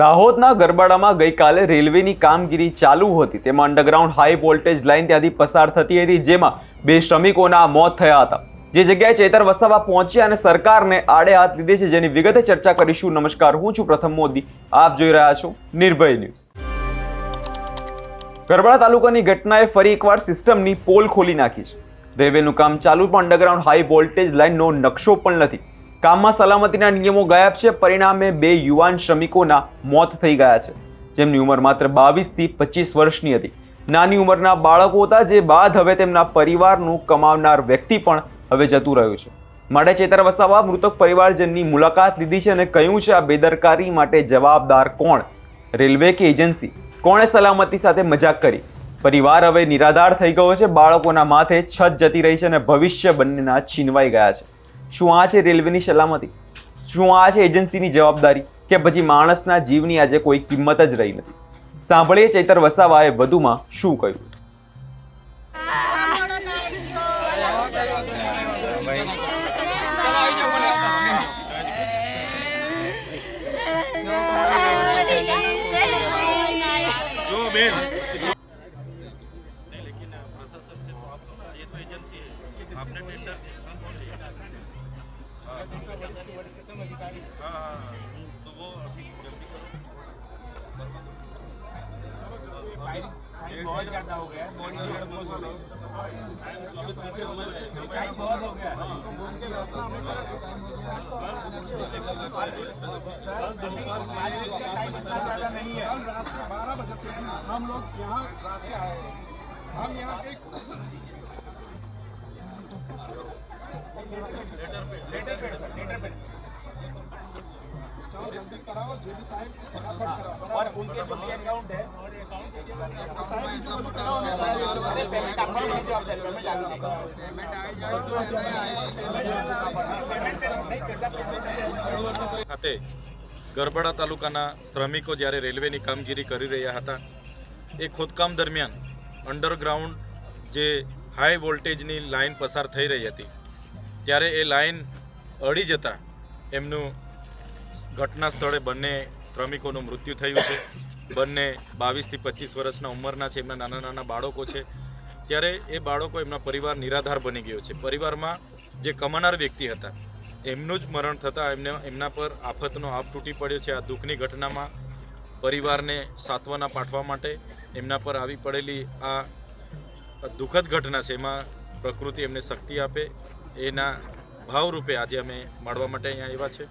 દાહોદના ગરબાડામાં ગઈકાલે રેલવેની કામગીરી ચાલુ હતી. તેમાં અંડરગ્રાઉન્ડ હાઈ વોલ્ટેજ લાઇન ત્યાંથી પસાર થતી હતી, જેમાં બે શ્રમિકોના મોત થયા હતા. જે જગ્યાએ ચેતર વસાવા પહોંચ્યા અને સરકારને આડે હાથ લીધે છે જેની વિગતે ચર્ચા કરીશું. નમસ્કાર, હું છું પ્રથમ મોદી. આપ જોઈ રહ્યા છો નિર્ભય ન્યૂઝ. ગરબાડા તાલુકાની ઘટનાએ ફરી એકવાર સિસ્ટમની પોલ ખોલી નાખી છે. રેલવેનું કામ ચાલુ, પણ અંડરગ્રાઉન્ડ હાઈ વોલ્ટેજ લાઇનનો નકશો પણ નથી. કામમાં સલામતીના નિયમો ગાયબ છે. પરિણામે બે યુવાન શ્રમિકોના મોત થઈ ગયા છે. જેમની ઉંમર માત્ર બાવીસથી પચીસ વર્ષની હતી. નાની ઉંમરના બાળકો હતા જે બાદ હવે તેમના પરિવારનું કમાવનાર વ્યક્તિ પણ હવે જતું રહ્યું છે. માટે ચેતર વસાવા મૃતક પરિવારજનની મુલાકાત લીધી છે અને કહ્યું છે, આ બેદરકારી માટે જવાબદાર કોણ? રેલવે કે એજન્સી? કોણે સલામતી સાથે મજાક કરી? પરિવાર હવે નિરાધાર થઈ ગયો છે. બાળકોના માથે છત જતી રહી છે અને ભવિષ્ય બંનેના છીનવાઈ ગયા છે. શું આ છે રેલવેની સલામતી? શું આ છે એજન્સીની જવાબદારી? કે પછી માણસના જીવની આજે કોઈ કિંમત જ રહી નથી? સાંભળીએ ચૈતર વસાવાએ વધુમાં શું કહ્યું? જો तो वो बहुत ज़्यादा हो गया चौबीस घंटे बहुत हो गया नहीं है रात से बारह बजे से हम लोग यहाँ रात से आए हैं। हम यहाँ एक चलो जल्दी कराओ जो भी टाइम फटाफट कराओ और बराबर उनके जो भी अकाउंट है साहब बीजू બધું कराओ ને બરાબર છે. अरे पेमेंट आपको नहीं जवाबदारी पेमेंट आपकी ખાતે ગરબડા તાલુકાના શ્રમિકો જ્યારે રેલવેની કામગીરી કરી રહ્યા હતા એ ખોદકામ દરમિયાન અંડરગ્રાઉન્ડ જે હાઈ વોલ્ટેજની લાઈન પસાર થઈ રહી હતી ત્યારે એ લાઈન અડી જતાં એમનું ઘટના સ્થળે બંને શ્રમિકોનું મૃત્યુ થયું છે. બંને બાવીસથી પચીસ વર્ષના ઉંમરના છે, એમના નાના નાના બાળકો છે. ત્યારે એ બાળકો એમના પરિવાર નિરાધાર બની ગયો છે. પરિવારમાં જે કમાનાર વ્યક્તિ હતા, એમનું જ મરણ થતાં એમને એમના પર આફતનો આપ તૂટી પડ્યો છે. આ દુઃખની ઘટનામાં પરિવારને સાંત્વના પાઠવા માટે એમના પર આવી પડેલી આ દુઃખદ ઘટના છે. એમાં પ્રકૃતિ એમને શક્તિ આપે એના ભાવરૂપે આજે અમે મળવા માટે અહીંયા આવ્યા છે.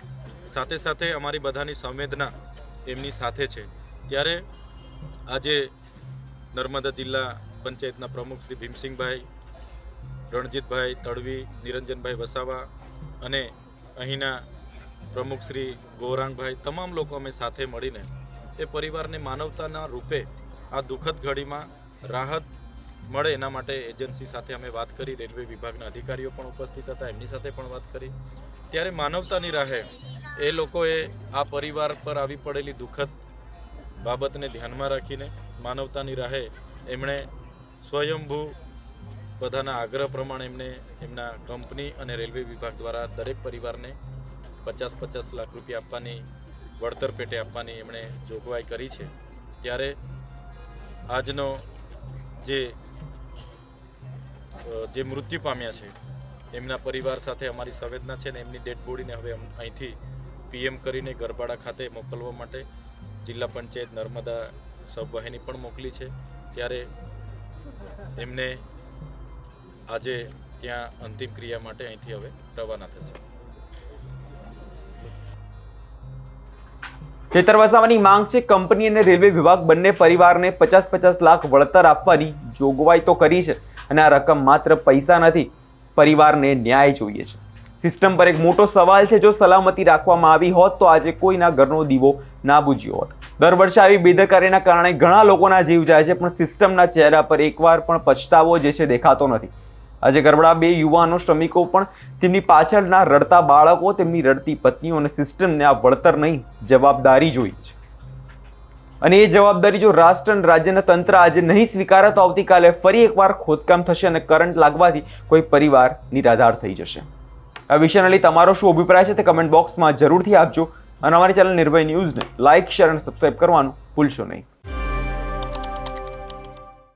સાથે સાથે અમારી બધાની સંવેદના એમની સાથે છે. ત્યારે આજે નર્મદા જિલ્લા પંચાયતના પ્રમુખ શ્રી ભીમસિંહભાઈ, રણજીતભાઈ તડવી, નિરંજનભાઈ વસાવા અને અહીંના પ્રમુખ શ્રી ગૌરાંગભાઈ તમામ લોકો અમે સાથે મળીને એ પરિવારને માનવતાના રૂપે આ દુઃખદ ઘડીમાં રાહત મળે એના માટે એજન્સી સાથે અમે વાત કરી, રેલવે વિભાગના અધિકારીઓ પણ ઉપસ્થિત હતા, એમની સાથે પણ વાત કરી. ત્યારે માનવતાની રાહે એ લોકોએ આ પરિવાર પર આવી પડેલી દુઃખદ બાબતને ધ્યાનમાં રાખીને માનવતાની રાહે એમણે સ્વયંભૂ બધાના આગ્રહ પ્રમાણે એમને એમના કંપની અને રેલવે વિભાગ દ્વારા દરેક પરિવારને પચાસ પચાસ લાખ રૂપિયા આપવાની, વળતર પેટે આપવાની એમણે જોગવાઈ કરી છે. ત્યારે આજનો જે જે મૃત્યુ પામ્યા છે, એમના પરિવાર સાથે અમારી સંવેદના છે ને એમની ડેડ બોડીને હવે અહીંથી પીએમ કરીને ગરબાડા ખાતે મોકલવા માટે જિલ્લા પંચાયત નર્મદા સબવાહિની પણ મોકલી છે. ત્યારે એમને આજે ત્યાં અંતિમ ક્રિયા માટે અહીંથી હવે રવાના થશે. ખેતર વસાવાની માંગ છે કંપની અને રેલવે વિભાગ બંને પરિવારને પચાસ પચાસ લાખ વળતર આપવાની જોગવાઈ તો કરી છે. અને આ રકમ માત્ર પૈસા નથી, પરિવારને ન્યાય જોઈએ છે. સિસ્ટમ પર એક મોટો સવાલ છે, જો સલામતી રાખવામાં આવી હોત, તો આજે કોઈના ઘરનો દીવો ના બુજ્યો હોત. દર વર્ષે આવી બેદરકારીના કારણે ઘણા લોકોના જીવ જાય છે, પણ સિસ્ટમના ચહેરા પર એકવાર પણ પછતાવો જે છે દેખાતો નથી. આજે ગરબડા બે યુવાનો, શ્રમિકો પણ તેમની પાછળના રડતા બાળકો, તેમની રડતી પત્નીઓ અને સિસ્ટમને આ વળતર નહીં, જવાબદારી જોઈ છે. અને એ જવાબદારી જો રાષ્ટ્ર અને રાજ્યના તંત્ર આજે નહીં સ્વીકારે, તો આવતીકાલે ફરી એકવાર ખોદકામ થશે અને કરંટ લાગવાથી કોઈ પરિવાર નિરાધાર થઈ જશે. આ વિષયને લઈ તમારો શું અભિપ્રાય છે તે કમેન્ટ બોક્સમાં જરૂરથી આપજો. અને અમારી ચેનલ નિર્ભય ન્યૂઝને લાઇક શેર અને સબસ્ક્રાઇબ કરવાનું ભૂલશો નહીં.